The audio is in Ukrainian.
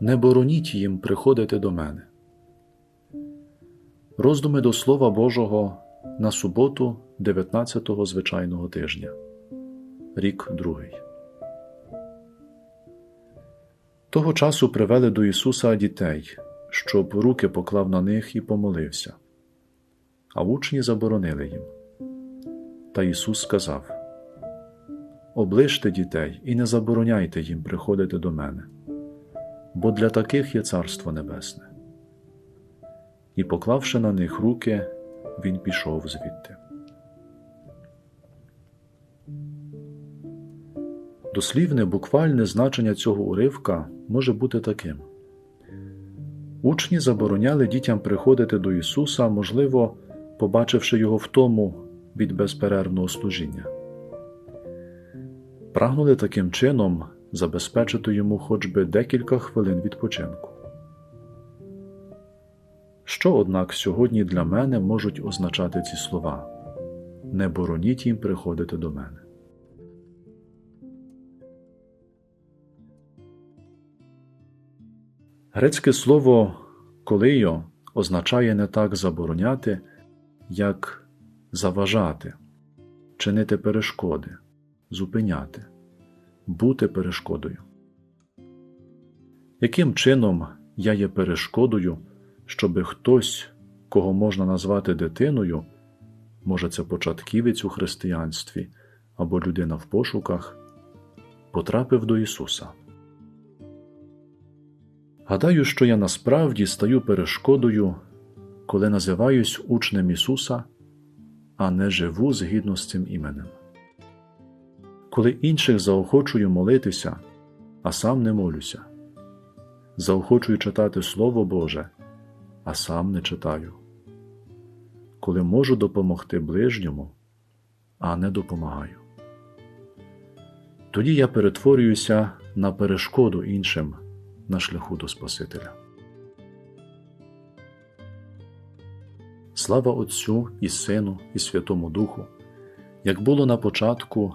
не бороніть їм приходити до мене. Роздуми до Слова Божого на суботу 19-го звичайного тижня, рік другий. Того часу привели до Ісуса дітей, щоб руки поклав на них і помолився. А учні заборонили їм. Та Ісус сказав: Оближте дітей і не забороняйте їм приходити до мене, бо для таких є Царство Небесне. І, поклавши на них руки, він пішов звідти. Дослівне буквальне значення цього уривка може бути таким. Учні забороняли дітям приходити до Ісуса, можливо, побачивши Його втому від безперервного служіння. Прагнули таким чином забезпечити йому хоч би декілька хвилин відпочинку. Що, однак, сьогодні для мене можуть означати ці слова Не бороніть їм приходити до мене. Грецьке слово колийо означає не так забороняти, як заважати, чинити перешкоди, зупиняти, бути перешкодою. Яким чином я є перешкодою, щоби хтось, кого можна назвати дитиною, може це початківець у християнстві або людина в пошуках, потрапив до Ісуса? Гадаю, що я насправді стаю перешкодою, коли називаюсь учнем Ісуса, а не живу згідно з цим іменем. Коли інших заохочую молитися, а сам не молюся, заохочую читати Слово Боже, а сам не читаю, коли можу допомогти ближньому, а не допомагаю. Тоді я перетворююся на перешкоду іншим на шляху до Спасителя. Слава Отцю і Сину, і Святому Духу, як було на початку,